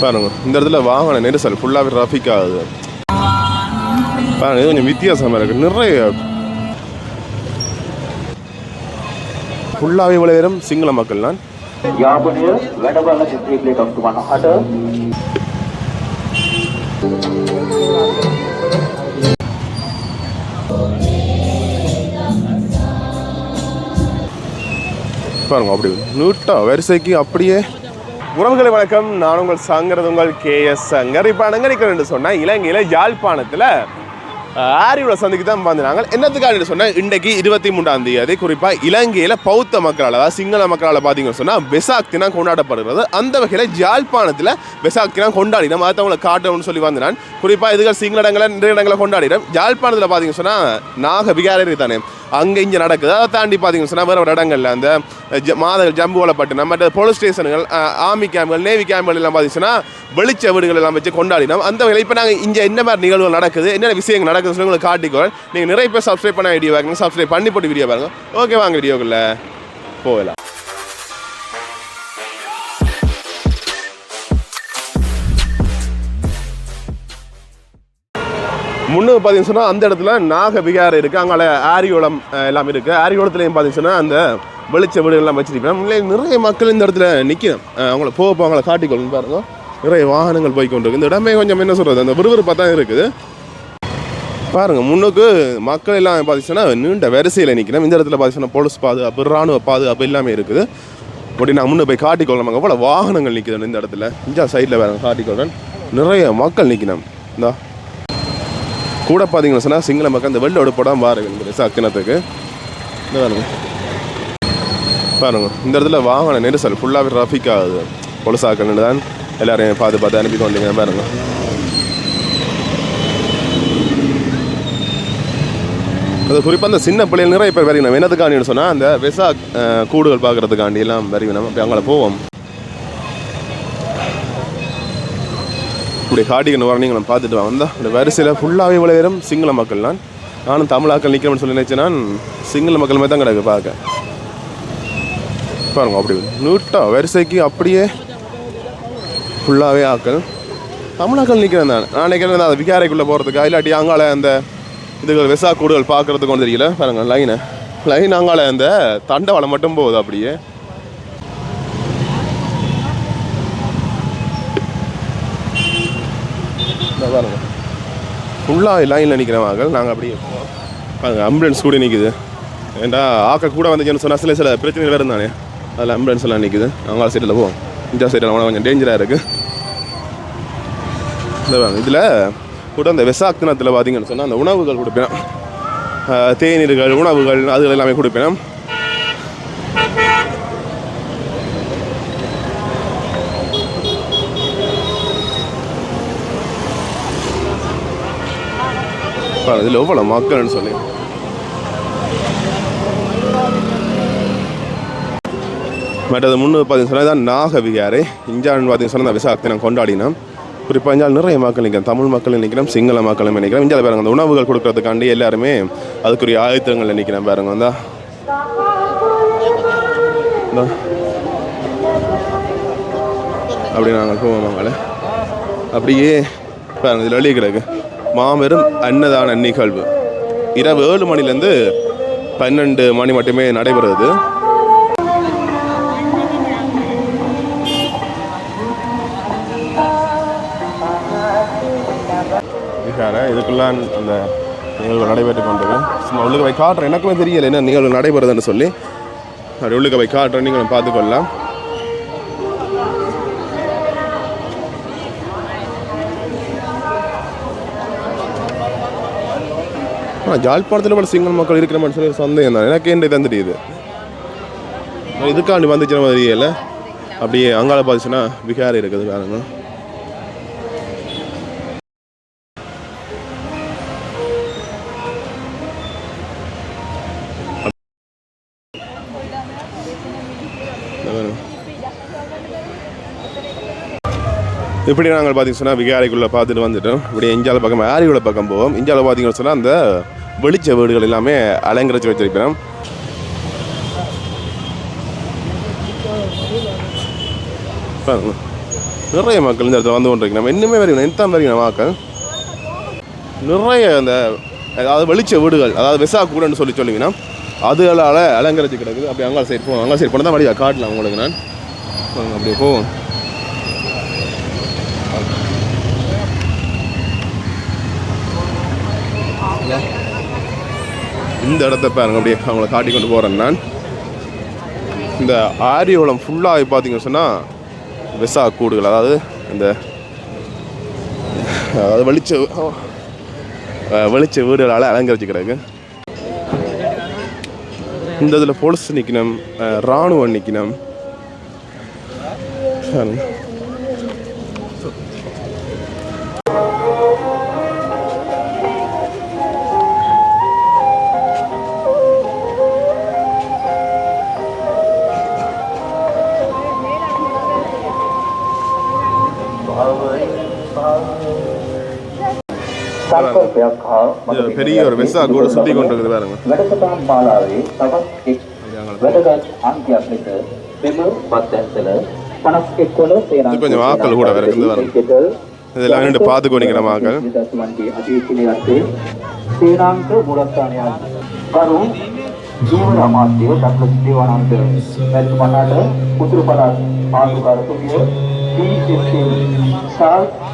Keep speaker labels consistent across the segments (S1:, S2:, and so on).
S1: பாருங்க இந்த இடத்துல வாகன நெரிசல் ஃபுல்லாகவே டிராஃபிக் ஆகுது. பாருங்க இது கொஞ்சம் வித்தியாசமாக இருக்குது நிறைய ஃபுல்லாகவே இவ்வளோ சிங்கள மக்கள் தான். பாருங்க அப்படி நீட்டாக வரிசைக்கு அப்படியே உறவுகளை வணக்கம் நான் உங்கள் சங்கரது உங்கள் கே எஸ் சங்கர். இப்போ அங்கே சொன்னால் இலங்கையில் யாழ்ப்பாணத்தில் ஆரியோட சந்திக்கு தான் வந்தாங்க என்னத்துக்காக சொன்னால் இன்றைக்கு இருபத்தி மூன்றாம் தேதி குறிப்பாக இலங்கையில் பௌத்த மக்களால் அதாவது சிங்கள மக்களால் பார்த்தீங்கன்னு சொன்னால் பெசாக் தினம் கொண்டாடப்படுகிறது. அந்த வகையில் யாழ்ப்பாணத்தில் பெசாக் தினம் கொண்டாடினோம். மற்றவங்களை காட்டணும்னு சொல்லி வந்தான் குறிப்பாக இதுகள் சிங்கள இடங்களை நிறைய இடங்களை கொண்டாடினோம். யாழ்ப்பாணத்தில் பார்த்தீங்கன்னு சொன்னால் நாக விகாரரி தானே அங்கே இங்கே நடக்குது. அதை தாண்டி பார்த்தீங்கன்னு சொன்னால் வேறு ஒரு இடங்களில் அந்த ஜ மாதங்கள் ஜம்புவலப்பட்டினம் மற்ற போலீஸ் ஸ்டேஷனுகள் ஆர்மி கேம்புகள் நேவி கேம்புகள் எல்லாம் பார்த்தீங்கன்னா வெளிச்ச வீடுகள் எல்லாம் வச்சு கொண்டாடினோம். அந்த வகையில் இப்போ நாங்கள் இங்கே என்ன மாதிரி நிகழ்வுகள் நடக்குது என்னென்ன விஷயங்கள் நடக்குது சொல்லி உங்களுக்கு காட்டிக்கோள். நீங்கள் நிறைய பேர் சப்ஸ்கிரைப் பண்ண வீடியோ பார்க்குங்க சப்ஸ்கிரைப் பண்ணி போட்டு வீடியோ பாருங்கள் ஓகே வாங்க வீடியோக்குள்ளே போகலாம். முன்னுக்கு பார்த்தீங்கன்னு சொன்னால் அந்த இடத்துல நாக விகாரம் இருக்குது அங்கே ஆரியோளம் எல்லாம் இருக்குது ஆரியோளத்துலேயும் பார்த்தீங்கன்னு சொன்னால் அந்த வெளிச்ச வீடுகள்லாம் வச்சிருப்பேன் உண்மையிலே நிறைய மக்கள் இந்த இடத்துல நிற்கணும் அவங்கள போக போக அவங்கள காட்டிக்கொள்ளணும் பாருங்க. நிறைய வாகனங்கள் போய் கொண்டு இந்த இடமே கொஞ்சம் என்ன சொல்கிறது அந்த விறுவிறுப்பாக தான் இருக்குது. பாருங்கள் முன்னுக்கு மக்கள் எல்லாம் பார்த்தீங்கன்னா நீண்ட வரிசையில் நிற்கணும் இந்த இடத்துல பார்த்தீங்கன்னா போலீஸ் பாதுகாப்பு ராணுவ பாதுகாப்பு எல்லாமே இருக்குது. அப்படி நான் முன்னே போய் காட்டிக்கொள்ளணும். அங்கே போல் வாகனங்கள் நிற்குது இந்த இடத்துல. இந்த சைடில் வேறு காட்டிக்கொள்றேன் நிறைய மக்கள் நிற்கணும் இந்தா. கூட பார்த்தீங்கன்னு சொன்னால் சிங்கள மக்கள் அந்த வெள்ளை உடுப்படம் பாருங்க இந்த சக்கினத்துக்கு இந்த பாருங்க. பாருங்க. இந்த இடத்துல வாகன நெரிசல் ஃபுல்லாகவே டிராஃபிக் ஆகுது. பொலிசாக்கள் தான் எல்லாரையும் பார்த்து பார்த்து அனுப்பி கொண்டீங்க பாருங்க. அது குறிப்பாக அந்த சின்ன பிள்ளைகள் நிறைய பேர் வரையணும் என்னதுக்காண்டின்னு சொன்னால் அந்த விசா கூடுகள் பார்க்குறதுக்காண்டி எல்லாம் வரையணும் அப்படி அங்கே போவோம். இப்படி காட்டிக்கணும் வர நீங்களும் பார்த்துட்டு வந்தால் அந்த வரிசையில் ஃபுல்லாகவே இவ்வளோ பேரும் சிங்கள மக்கள் நான். நானும் தமிழாக்கள் நிற்கிறேன்னு சொல்லி நினைச்சேன் நான். சிங்கள மக்கள் மாதிரி தான் கிடக்கு பார்க்க. பாருங்க அப்படி நீட்டா வரிசைக்கு அப்படியே ஃபுல்லாகவே ஆக்கள். தமிழாக்கள் நிற்கிறேன் தான் நான். நினைக்கிறேன் அந்த விகாரைக்குள்ளே போகிறதுக்கா இல்லாட்டி அங்கால அந்த இதுகள் வெசா கூடுகள் பார்க்குறதுக்கு ஒன்று தெரியல. பாருங்க லைனை லைன் அங்கால அந்த தண்டவாளம் மட்டும் போகுது அப்படியே இந்த பாருங்க ஃபுல்லாக லைனில் நிற்கிறவங்க நாங்கள் அப்படியே போவோம். ஆம்புலன்ஸ் கூட நிற்குது ஏன்டா ஆக்க கூட வந்துச்சுன்னு சொன்னால் சில சில பிரச்சனைகள் வேறு இருந்தானே. அதில் ஆம்புலன்ஸ் எல்லாம் நிற்குது அவங்க சைடில் போவோம். இந்த சைடில் கொஞ்சம் டேஞ்சராக இருக்குது இதில் கூட அந்த வெசாக் தினத்தில் பார்த்தீங்கன்னு சொன்னால் அந்த உணவுகள் கொடுப்பேன். தேநீர்கள் உணவுகள் அதுகள் எல்லாமே கொடுப்பேன். பாருங்க இதில் எவ்வளோ மக்கள்னு சொல்லி. மற்றது முன்னு பார்த்தீங்கன்னு சொன்னால் தான் நாக விகாரை இஞ்சான்னு பார்த்தீங்கன்னு சொன்னால் அந்த விசாகத்தை நான் கொண்டாடினோம் குறிப்பாக இஞ்சால் நிறைய மக்கள் நிற்கிறோம் தமிழ் மக்கள் நிற்கிறோம் சிங்கள மக்களும் நிற்கிறோம் இஞ்சால் பாருங்க அந்த உணவுகள் கொடுக்கறதுக்காண்டி எல்லாருமே அதுக்குரிய ஆயத்தங்களில் நிற்கிறேன் பாருங்க வந்தா. அப்படி நாங்கள் போவோம் மங்களே அப்படியே பாருங்க இதில் வெளியே கிடக்கு. மாபெரும் அன்னதான நிகழ்வு. இரவு ஏழு மணிலேருந்து பன்னெண்டு மணி மட்டுமே நடைபெறுது. இதுக்கான அந்த நிகழ்வு நடைபெற்று கொண்டது. சும்மா உள்ளுக்கு போய் காட்டுறேன். எனக்குமே தெரியல என்ன நிகழ்வு நடைபெறுதுன்னு சொல்லி. அப்படி உள்ளுக்கு போய் காட்டுறேன். நீங்களும் பார்த்துக்கொள்ளலாம். ஆனால் ஜாழ்ப்பாணத்தில் கூட சிங்கள் மக்கள் இருக்கிற மாதிரி சொல்லி சந்தேகம் தான். எனக்கு என்ன தான் தெரியுது? இதுக்காண்டி வந்துச்சு மாதிரி இல்லை. அப்படியே அங்கால பார்த்துச்சுன்னா விகாரி இருக்குது காரணம். இப்படி நாங்கள் பார்த்தீங்கன்னா சொன்னால் விகாரிக்குள்ளே பார்த்துட்டு வந்துட்டோம். இப்படி இஞ்சால பக்கம் ஆரியோட பக்கம் போவோம். இஞ்சால பார்த்தீங்கன்னு சொன்னால் அந்த வெளிச்ச வீடுகள் எல்லாமே அலங்கரித்து வச்சிருக்கிறோம் நிறைய மக்கள் இந்த இடத்துல வந்து கொண்டிருக்கிறோம் நம்ம இன்னுமே வரைக்கும் இன்னும் வரைக்கும் மக்கள் நிறைய அந்த அதாவது வெளிச்ச வீடுகள் அதாவது விசா கூடன்னு சொல்லி சொல்லுவீங்கன்னா அதுகளால் அலங்கரிச்சு கிடக்குது. அப்படி அங்கே சைடு போவோம் அங்கே சைடு போனால் தான் வழியாக காட்டலாம் உங்களுக்கு நான். அப்படியே போவோம். இந்த இடத்த பாருங்க அப்படியே அவங்கள காட்டி கொண்டு போகிறேன் நான். இந்த ஆரியோளம் ஃபுல்லாக பார்த்தீங்க சொன்னால் விசா கூடுகள் அதாவது இந்த அதாவது வெளிச்ச வெளிச்ச வீடுகளால் அலங்கரிச்சு கிடக்கு இந்த இதில் போலீஸ் நிற்கணும் இராணுவம் நிற்கணும் பெரிய ஒரு வெசா கூட சுற்றி கொண்டு இருக்குது பாருங்க
S2: වැඩසටහන් මාලාවේ තවත් එක් වැදගත් අංකයක් ලෙස මෙම පත්ඇන්සල 51 වල සේනාංක
S1: இது கொஞ்சம் ஆட்கள் கூட வேற இருந்து வரும். இதெல்லாம் நின்று பார்த்து கொண்டிருக்கிற மக்கள்
S2: දසුවන්ගේ අධීක්ෂණය යත්තේ සේනාංක මුලස්ථානයක් කරු ජීවන අමාත්‍ය ඩක්ලස් Devananda මැතිතුමන්ට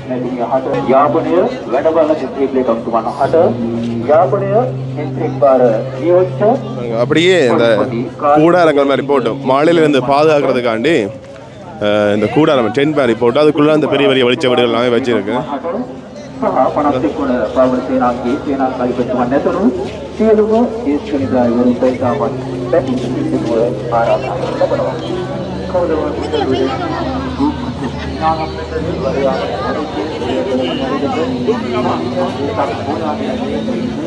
S2: letting your hutter. Japanese, whenever a history plate comes to one hutter, Japanese, history bar,
S1: new அப்படியே இந்த கூடாரங்கள் மாதிரி போட்டு மாலையிலேருந்து பாதுகாக்கிறதுக்காண்டி இந்த கூடாரம் டென் மாதிரி போட்டு அதுக்குள்ளே அந்த பெரிய பெரிய வெளிச்ச வீடுகள் எல்லாமே
S2: வச்சுருக்கேன் පනස්සෙක් වන ප්‍රාවණ සේනාගේ සේනාකාරිපතිතුමන් ඇතුළු සියලුම ජ්‍යෙෂ්ඨ නිලධාරීවරුන් සහිතාවත් බැටි සිදුව ආරාධනා ලබනවා.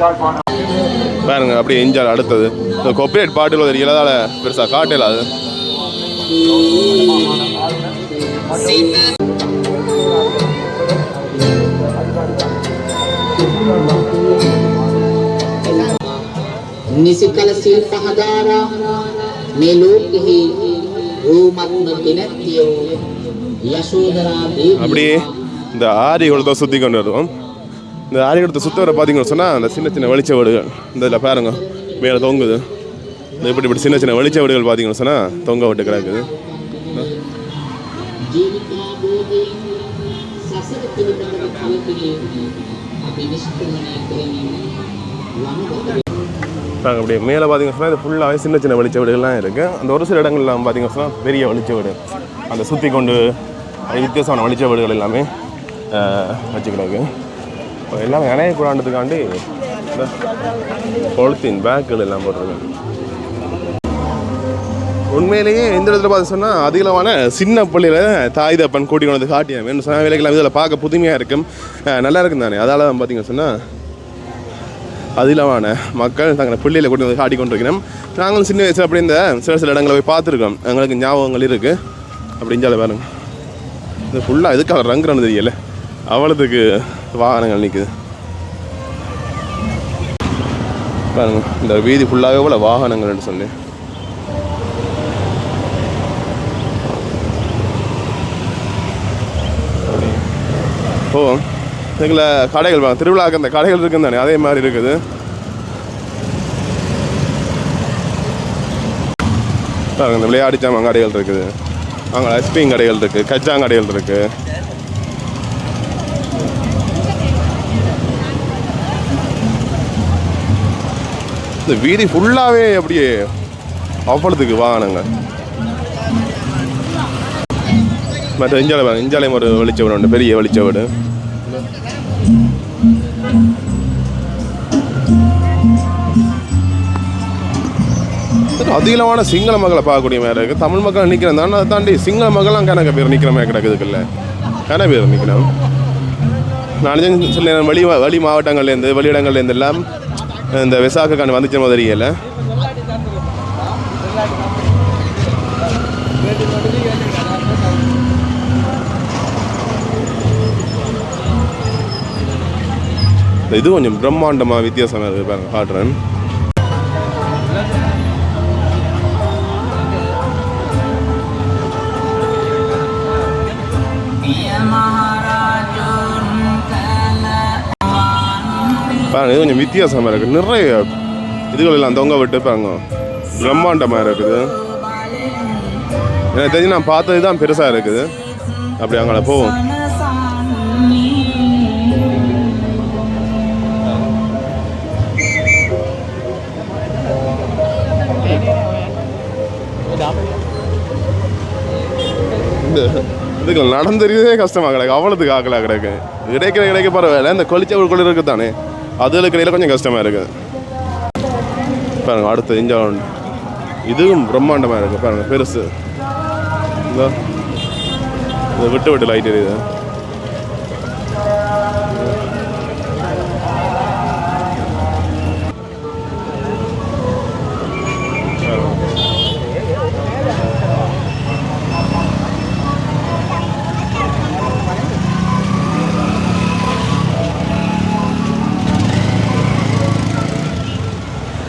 S2: කවුරුවත්
S1: பாருங்க அப்படியே எஞ்சால் அடுத்தது இந்த கொப்பரேட் பாட்டில் தெரியல அதால் பெருசாக காட்டல அது
S3: නිසිකල සිල් පහදාරා මේ ලෝකෙහි රූමත්ම කෙනැත්තියෝ යශෝදරා
S1: அப்படியே
S3: දේවිය
S1: இந்த ஆரி குளத்தை சுற்றி கொண்டு வருவோம் இந்த ஆரி குளத்தை சுற்றி வர பார்த்தீங்கன்னு சொன்னால் அந்த சின்ன சின்ன வெளிச்ச வீடுகள் இந்த இதில் பாருங்க மேலே தொங்குது இந்த இப்படி இப்படி சின்ன சின்ன வெளிச்ச வீடுகள் பார்த்தீங்கன்னு சொன்னால் தொங்க விட்டு கிடக்குது
S3: ජීවිතාබෝධයෙන් සසර පිළිබඳව කලකිරීම අපි නිෂ්ක්‍රමණය කරමින් වනගත
S1: பார்க்க அப்படியே மேலே பார்த்திங்க சொன்னால் இது ஃபுல்லாகவே சின்ன சின்ன வெளிச்ச வீடுகள்லாம் இருக்குது அந்த ஒரு சில இடங்கள்லாம் பார்த்திங்க சொன்னால் பெரிய வெளிச்ச வீடு. அந்த சுற்றி கொண்டு வித்தியாசமான வெளிச்ச வீடுகள் எல்லாமே வச்சுக்கிறாங்க இப்போ எல்லாமே இணையக்கூடாண்டதுக்காண்டி இந்த பொலித்தீன் பேக்குகள் எல்லாம் போட்டிருக்காங்க. உண்மையிலேயே இந்த இடத்துல பார்த்து சொன்னால் அதிகமான சின்ன பள்ளியில் தாய் தப்பன் கூட்டி கொண்டு வந்து காட்டினேன் வேணும். சொன்னால் வேலைகள் இதில் பார்க்க புதுமையாக இருக்கும். நல்லா இருக்கும் தானே அதால் தான் சொன்னால் அதிலமான மக்கள் தங்களை பிள்ளையில் கொண்டு வந்து காட்டி கொண்டிருக்கிறோம் நாங்களும் சின்ன வயசில் அப்படி இந்த சில சில இடங்களை போய் பார்த்துருக்கோம் எங்களுக்கு ஞாபகங்கள் இருக்குது அப்படிஞ்சால பாருங்க. இது ஃபுல்லாக எதுக்காக ரங்குறான்னு தெரியல. அவ்வளோத்துக்கு வாகனங்கள் நிற்குது பாருங்க இந்த வீதி ஃபுல்லாகவே போல வாகனங்கள்னு சொல்லி. போவோம் எங்களை கடைகள் வாங்க திருவிழாக்கு அந்த கடைகள் இருக்குன்னு தானே அதே மாதிரி இருக்குது. பாருங்க இந்த விளையாடி சாமான் கடைகள் இருக்குது. அங்கே ஐஸ்கிரீம் கடைகள் இருக்குது கச்சாங்கடைகள் இருக்குது இந்த வீதி ஃபுல்லாகவே அப்படியே அவ்வளோத்துக்கு வாகனங்க. மற்ற இஞ்சாலை பாருங்க இஞ்சாலையும் ஒரு வெளிச்ச வீடு உண்டு பெரிய வெளிச்ச வீடு. அதிகமான சிங்கள மக்களை பார்க்கக்கூடிய மாதிரி இருக்குது தமிழ் மக்கள் நிற்கிறேன் தானே அதை தாண்டி சிங்கள மக்கள்லாம் கணக்க பேர் நிற்கிற மாதிரி கிடக்குதுக்குல்ல. கணக்கு பேர் நிற்கணும் நான் சொல்லி வெளி வெளி மாவட்டங்கள்லேருந்து வெளியிடங்கள்லேருந்து எல்லாம் இந்த விசாகக்கான வந்துச்சு மாதிரி இது கொஞ்சம் பிரம்மாண்டமாக வித்தியாசமாக இருக்குது பாருங்க காட்டுறேன். ஆனால் இது கொஞ்சம் வித்தியாசமாக இருக்குது. நிறைய இதுகள் எல்லாம் தொங்க விட்டுப்பாங்க. பிரம்மாண்டமாக இருக்குது. எனக்கு தெரிஞ்சு நான் பார்த்தது தான் பெருசாக இருக்குது. அப்படி அங்கே போவோம். இதுக்கு நடந்தறியதே கஷ்டமாக கிடக்கு. அவ்வளோத்துக்கு ஆக்கலாக கிடக்கு. கிடைக்கிற கிடைக்க பரவாயில்ல. இந்த கொளிச்ச ஒரு கொள்ளி இருக்குது தானே அதில் இடையில கொஞ்சம் கஷ்டமாக இருக்குது பாருங்க அடுத்து இஞ்சா இதுவும் பிரம்மாண்டமாக இருக்குது பாருங்கள் பெருசு. இதை. விட்டு விட்டு லைட் எரியுது.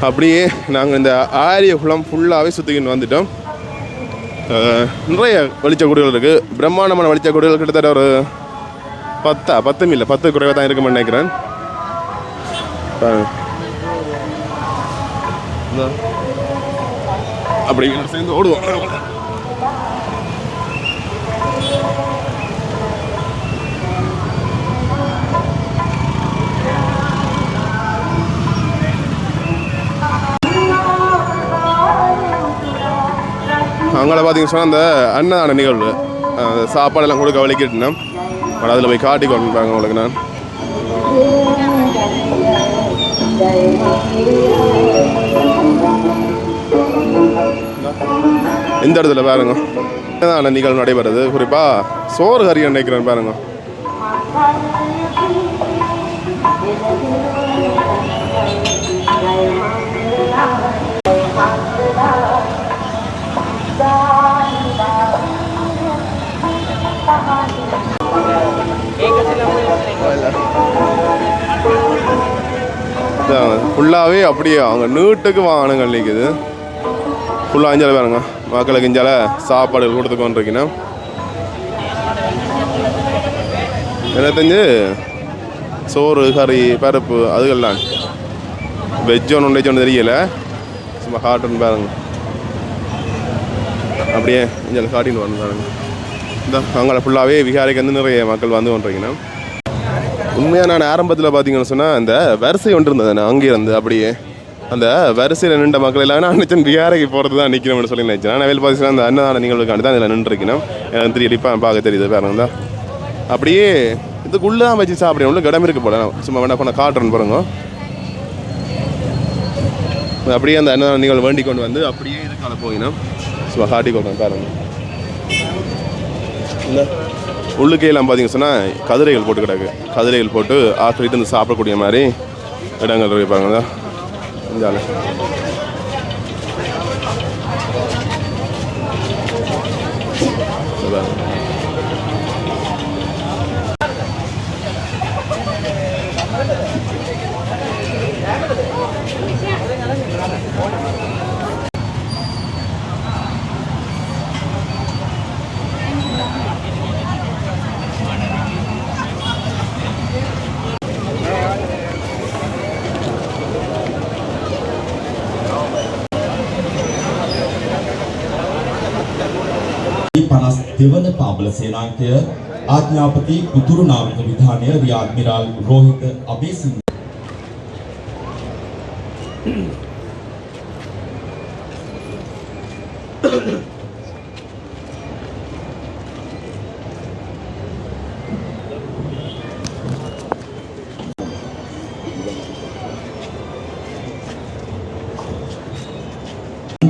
S1: அப்படியே நாங்கள் இந்த ஆரிய குளம் ஃபுல்லாகவே சுற்றிக்கிட்டு வந்துட்டோம். நிறைய நிறைய வெளிச்சக்கூடிகள் இருக்குது பிரம்மாண்டமான வெளிச்சக்கூடிகள் கிட்டத்தட்ட ஒரு பத்தா பத்தும் இல்லை பத்து குறைவாக தான் இருக்கும்னு நினைக்கிறேன். அப்படி சேர்ந்து ஓடுவோம். அங்கே பார்த்தீங்கன்னு சொன்னால் அந்த அன்னதான நிகழ்வு. சாப்பாடெல்லாம் கொடுக்க வலிக்கிட்டுனா அதில் போய் காட்டி கொண்டுறாங்க உங்களுக்கு நான். இந்த இடத்துல பாருங்க. அன்னதான நிகழ்வு நடைபெறுது. குறிப்பாக சோறு கறி நினைக்கிறேன் பாருங்க. ஃபுல்லாகவே அப்படியே அவங்க நீட்டுக்கு வாகனங்கள் நிற்குது ஃபுல்லாக அஞ்சால பாருங்க. மக்களுக்கு இஞ்சால சாப்பாடு கொடுத்து எனக்கு தெரிஞ்சு? சோறு கறி பருப்பு அதுகள்லாம் வெஜ் ஒன்று ஒன்று ஒன்று தெரியல. சும்மா காட்டுன்னு பாருங்க. அப்படியே இஞ்சால காட்டின்னு வரணும் பாருங்க. இந்த அங்கே ஃபுல்லாகவே விகாரைக்கு வந்து நிறைய மக்கள் வந்து கொண்டிருக்கீங்கன்னா உண்மையாக நான் ஆரம்பத்தில் பார்த்தீங்கன்னு சொன்னால் அந்த வரிசை ஒன்று இருந்தது நான் அங்கே இருந்து அப்படியே. அந்த வரிசையில் நின்ற மக்கள் எல்லாம் நான் நினச்சேன் விகாரைக்கு போகிறது தான் நிற்கணும்னு சொல்லி நினச்சேன். நான் வேலை பார்த்தீங்கன்னா அந்த அன்னதான நிகழ்வுக்காண்டி தான் இதில் நின்றுருக்கணும். எனக்கு தெரியல பார்க்க தெரியுது பாருங்க தான். அப்படியே இதுக்குள்ளே தான் வச்சு சாப்பிடணும் உள்ள இடம் இருக்கு போல. சும்மா வேணா பண்ண காட்டுறேன் பாருங்க. அப்படியே அந்த அன்னதான நிகழ்வு வேண்டி கொண்டு வந்து அப்படியே இதுக்கால போயினோம் சும்மா காட்டி கொடுக்குறேன் பாருங்க இந்த உள்ளுக்கையெல்லாம் பார்த்தீங்க சொன்னால் கதிரைகள் போட்டு கிடக்கு. கதிரைகள் போட்டு ஆற்றுக்கிட்டு வந்து சாப்பிடக்கூடிய மாதிரி இடங்கள் இருக்கு பாருங்க. Thank you.
S4: 52 වන පාබල සේනාංකය ආඥාපති පුතුරු නාවික විධානය රියා අද්මිරාල් රෝහිත අබේසිංහ.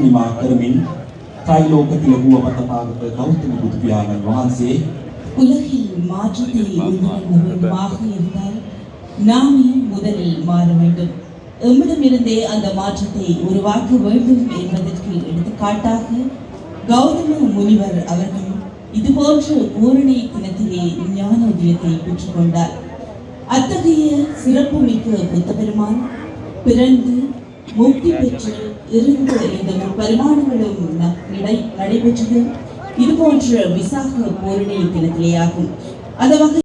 S4: නිමා කරමින් ත්‍රිලෝක තිලකුව පතපාගත ගෞතම බුදු පියාණන් වහන්සේ
S5: உலகில் மாற்றத்தை உண்டு பண்ண வேண்டுமாக இருந்தால் நாமே முதலில் மாற வேண்டும் எம்மிடமிருந்தே அந்த மாற்றத்தை உருவாக்க வேண்டும் என்பதற்கு எடுத்துக்காட்டாக கௌதம முனிவர் அவர்கள் இதுபோன்ற பூரணி தினத்திலே ஞான உதயத்தை பெற்றுக்கொண்டார் அத்தகைய சிறப்புமிக்க புத்த பெருமான் பிறந்து முக்தி பெற்று இருந்த இந்த பரிமாணங்களும் ந- நடை நடைபெற்றது. இதுபோன்ற விசாக பூரணி தினத்திலேயாகும். அந்த வகை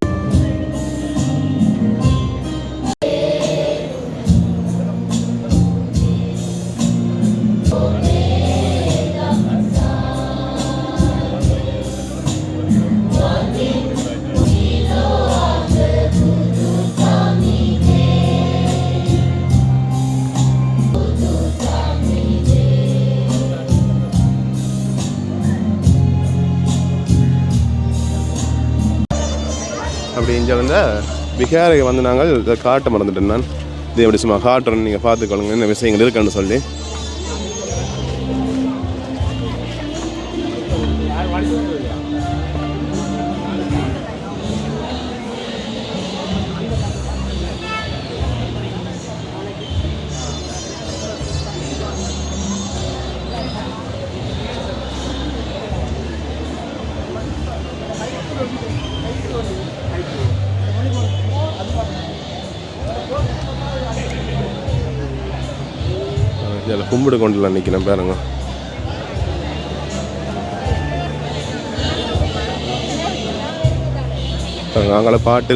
S1: அப்படி இங்கே வந்து வந்து நாங்கள் இதை காட்ட மறந்துட்டேன் நான். இது எப்படி சும்மா காட்டுறேன் நீங்கள் பார்த்துக்கொள்ளுங்க என்ன விஷயங்கள் இருக்குன்னு சொல்லி. இதில் கும்பிடு நிற்கிறேன் பாருங்க. அங்கே பாட்டு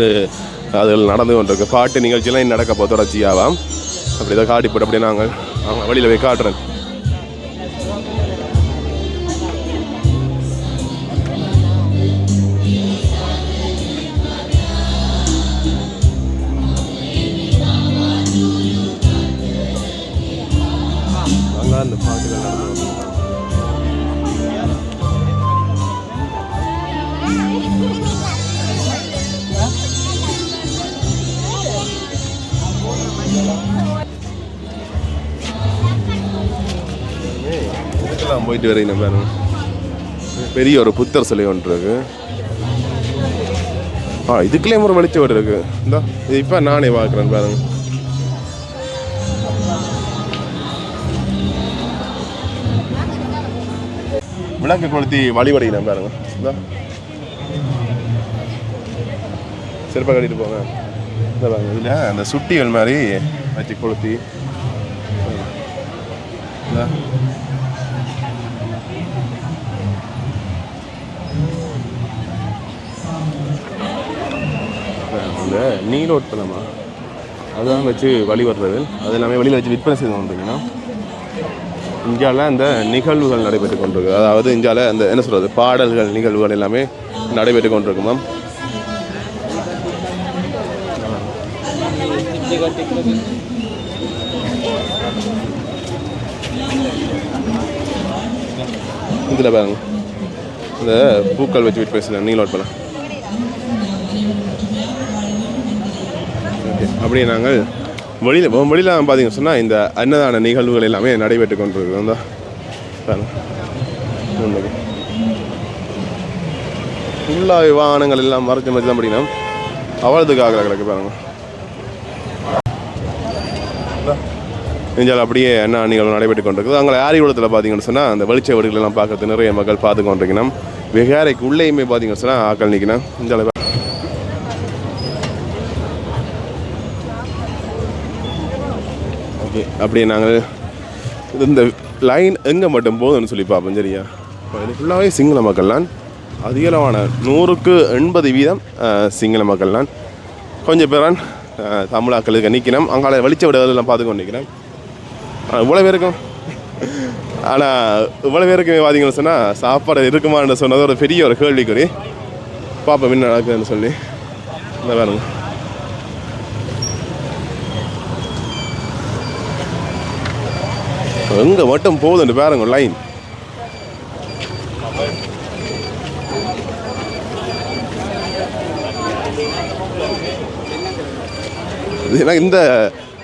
S1: அதில் நடந்து கொண்டிருக்கு. பாட்டு நிகழ்ச்சியெல்லாம் இன்னும் நடக்க போ தொடர்ச்சியாவாம் அப்படி தான் காட்டி போட்டு அப்படியே நாங்கள் அவங்க வழியில் போய் காட்டுறேன். போயிட்டு வரீங்க பாருங்க பெரிய ஒரு புத்தர் சிலை ஒன்று இருக்கு. ஆ இதுக்குள்ளே ஒரு வெளிச்சம் வீடு இருக்கு. இந்த இது இப்போ நானே பார்க்குறேன் பாருங்க. விளக்கு கொளுத்தி வழிபடுகிறேன் பாருங்க. இந்த. செருப்பை கட்டிட்டு போங்க. இந்த பாருங்க இதில் அந்த சுட்டிகள் மாதிரி வச்சு கொளுத்தி. இந்த. இந்த நீலோட்பலமா அதுதான் வச்சு வழி வர்றது. அது எல்லாமே வெளியில் வச்சு விற்பனை செய்து வந்தீங்கன்னா இந்தியாவில் அந்த நிகழ்வுகள் நடைபெற்று கொண்டிருக்கு. அதாவது இந்தியாவில் அந்த என்ன சொல்கிறது பாடல்கள் நிகழ்வுகள் எல்லாமே நடைபெற்று கொண்டிருக்கு மேம் இதில் பாருங்க. இந்த பூக்கள் வச்சு விற்பனை செய்யலாம். நீலோட் பழம் அப்படியே நாங்கள் வெளியில் வெளியில் பார்த்தீங்கன்னு சொன்னால் இந்த அன்னதான நிகழ்வுகள் எல்லாமே நடைபெற்று கொண்டிருக்கு தான் ஃபுல்லாக வாகனங்கள் எல்லாம் மறைச்சு மறைச்சு தான் படிக்கணும். அவ்வளோதுக்காக கிடக்கு பாருங்க. நெஞ்சால் அப்படியே என்ன நிகழ்வு நடைபெற்று கொண்டிருக்குது. அங்கே ஆரிகுளத்தில் பார்த்தீங்கன்னு சொன்னால் அந்த வெளிச்ச வீடுகள் பார்க்குறது பார்க்கறது நிறைய மக்கள் பார்த்து கொண்டிருக்கணும். விகாரைக்கு உள்ளேயுமே பார்த்தீங்கன்னு சொன்னால் ஆக்கள் நிற்கணும் இந்த அப்படி அப்படியே நாங்கள் இது இந்த லைன் எங்கே மட்டும் போகுதுன்னு சொல்லி பார்ப்போம் சரியா? இது ஃபுல்லாகவே சிங்கள மக்கள் தான். அதிகளவான நூறுக்கு எண்பது வீதம் சிங்கள மக்கள் தான். கொஞ்சம் பேரான் தமிழாக்களுக்கு நிற்கணும். அங்கால வெளிச்ச விடுதலாம் பார்த்து கொண்டு நிற்கிறேன் இவ்வளோ பேருக்கும். ஆனால் இவ்வளோ பேருக்கு பார்த்தீங்கன்னு சொன்னால் சாப்பாடு இருக்குமான்னு சொன்னது ஒரு பெரிய ஒரு கேள்விக்குறி. பார்ப்போம் என்ன நடக்குதுன்னு சொல்லி. இந்த வேணுங்க எங்க மட்டும் போகுதுன்னு பாருங்க லைன் இது எனக்கு இந்த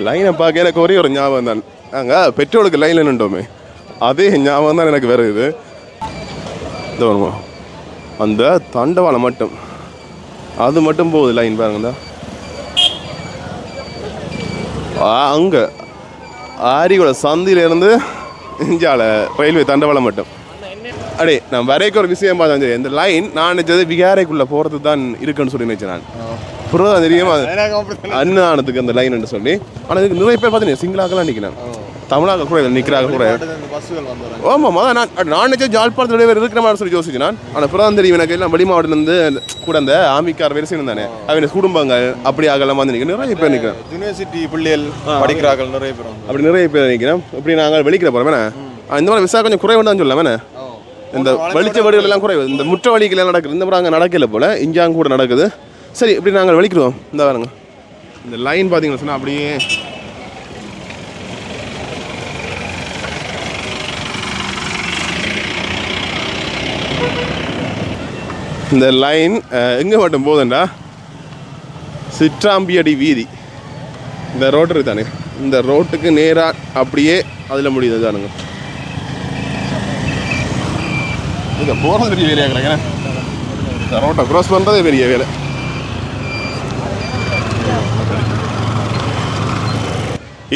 S1: லைனை பார்க்க எனக்கு ஒரே ஒரு ஞாபகம் தான். நாங்கள் பெட்ரோலுக்கு லைனில் நின்றோமே அதே ஞாபகம் தான் எனக்கு வருது இந்த வருமா? அந்த தண்டவாளம் மட்டும். அது மட்டும் போகுது லைன் பாருங்க ஆ அங்கே. ஆரியோட சந்தியிலேருந்து இஞ்சால ரயில்வே தண்டவாளம் மட்டும். அடே நான் வரைக்கும் ஒரு விஷயம் பார்த்தேன் இந்த லைன் நான் நினைச்சது விகாரைக்குள்ளே போகிறது தான் இருக்குன்னு சொல்லி நினைச்சேன் நான். அப்புறம் தெரியும்? அன்னதானத்துக்கு அந்த லைன் சொல்லி. ஆனால் இதுக்கு நிறைய பேர் பார்த்தீங்கன்னா சிங்களாக்கெல்லாம் நிற்கிறேன் தமிழாக கூட நிற்கிறாங்க கூட. ஆமாம் அதான் நான் நான் நினச்சா ஜாழ்ப்பாணத்தில் வேறு இருக்கிற மாதிரி சொல்லி யோசிச்சு நான். ஆனால் தான் தெரியும் எனக்கு எல்லாம் வெளி மாவட்டத்துலேருந்து கூட அந்த ஆமிக்கார் வேறு செய்யணும் தானே. அவங்க குடும்பங்கள் அப்படி அகலாம் வந்து நிற்கிறேன் நிறைய பேர் நிற்கிறேன்
S6: யூனிவர்சிட்டி பிள்ளைகள் படிக்கிறார்கள் நிறைய பேர்
S1: அப்படி நிறைய பேர் நிற்கிறேன் இப்படி நாங்கள் வெளிக்கிற போகிறோம் வேணா இந்த மாதிரி விசா கொஞ்சம் குறைவு தான் சொல்லலாம் வேணா இந்த வெளிச்ச வழிகள் எல்லாம் குறைவு. இந்த முற்ற வழிகள் எல்லாம் நடக்குது. இந்த மாதிரி அங்கே நடக்கல போல. இஞ்சாங்க கூட நடக்குது. சரி இப்படி நாங்கள் வெளிக்கிடுவோம். இந்த பாருங்க. இந்த லைன் பார்த்தீங்கன்னு சொன்னால் அப்படியே இந்த லைன் எங்கே மட்டும் போதுண்டா சிற்றாம்பியடி வீதி. இந்த ரோடு இருக்கு தானே இந்த ரோட்டுக்கு நேராக அப்படியே அதில் முடியுது தானுங்க. இங்கே போகிறது பெரிய வேலையாக கிடைக்கிறேன் இந்த ரோட்டை க்ராஸ் பண்ணுறதே பெரிய வேலை.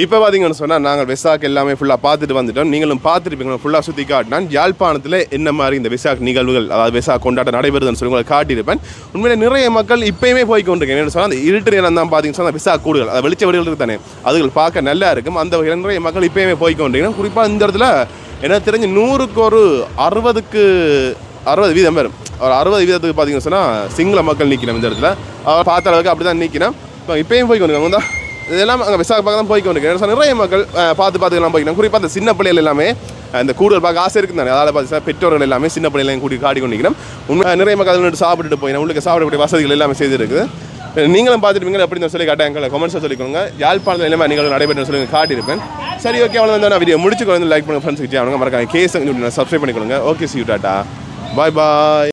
S1: இப்போ பார்த்தீங்கன்னு சொன்னால் நாங்கள் விசாக் எல்லாமே ஃபுல்லாக பார்த்துட்டு வந்துட்டோம். நீங்களும் பார்த்துருப்பீங்க ஃபுல்லாக சுற்றி காட்டினான். யாழ்ப்பாணத்தில் என்ன மாதிரி இந்த விசாக் நிகழ்வுகள் அதாவது விசாக் கொண்டாட்டம் நடைபெறுதுன்னு சொல்லி உங்களுக்கு காட்டியிருப்பேன். உண்மையிலே நிறைய மக்கள் இப்போயுமே போய் கொண்டிருக்கேன் என்ன சொன்னால் அந்த இருட்டு நேரம் தான் பார்த்தீங்கன்னு சொன்னால் விசாக் கூடுகள் அது வெளிச்ச வடிகள் தானே அதுகள் பார்க்க நல்லா இருக்கும். அந்த வகையில் நிறைய மக்கள் இப்போயுமே போய் கொண்டிருக்கணும் குறிப்பாக இந்த இடத்துல எனக்கு தெரிஞ்சு நூறுக்கு ஒரு அறுபதுக்கு அறுபது வீதம் வரும். ஒரு அறுபது வீதத்துக்கு பார்த்தீங்கன்னு சொன்னால் சிங்கள மக்கள் நிற்கணும் இந்த இடத்துல. அவர் பார்த்த அளவுக்கு அப்படி தான் நிற்கணும் இப்போ இப்போயும் போய் அவங்க தான் இதெல்லாம் அங்கே விசாகப்பாக தான் போய் கொண்டிருக்கேன் நிறைய மக்கள் பார்த்து பார்த்து எல்லாம் போய்க்கணும் குறிப்பாக அந்த சின்ன பிள்ளைகள் எல்லாமே அந்த இந்த கூடுதல் பார்க்க ஆசை இருக்குது தானே. அதாவது பார்த்தீங்கன்னா பெற்றோர்கள் எல்லாமே சின்ன பிள்ளைகளையும் கூட்டி காட்டி கொண்டிருக்கணும் உண்மை நிறைய மக்கள் அதில் சாப்பிட்டுட்டு போயிடும் உங்களுக்கு சாப்பிடக்கூடிய வசதிகள் எல்லாமே செய்திருக்குது. நீங்களும் பார்த்துருப்பீங்க எப்படி சொல்லி கேட்டால் எங்களை கமெண்ட்ஸை சொல்லிக்கோங்க யாழ்ப்பாணத்தில் எல்லாமே நீங்கள் நடைபெற்று சொல்லி காட்டியிருப்பேன். சரி ஓகே அவ்வளோ நான் வீடியோ முடிச்சுக்கொண்டு லைக் பண்ணுங்கள் ஃப்ரெண்ட்ஸ் கிட்டே அவங்க மறக்காம கேஸ் சப்ஸ்கிரைப் பண்ணிக்கொள்ளுங்க. Okay see tata bye bye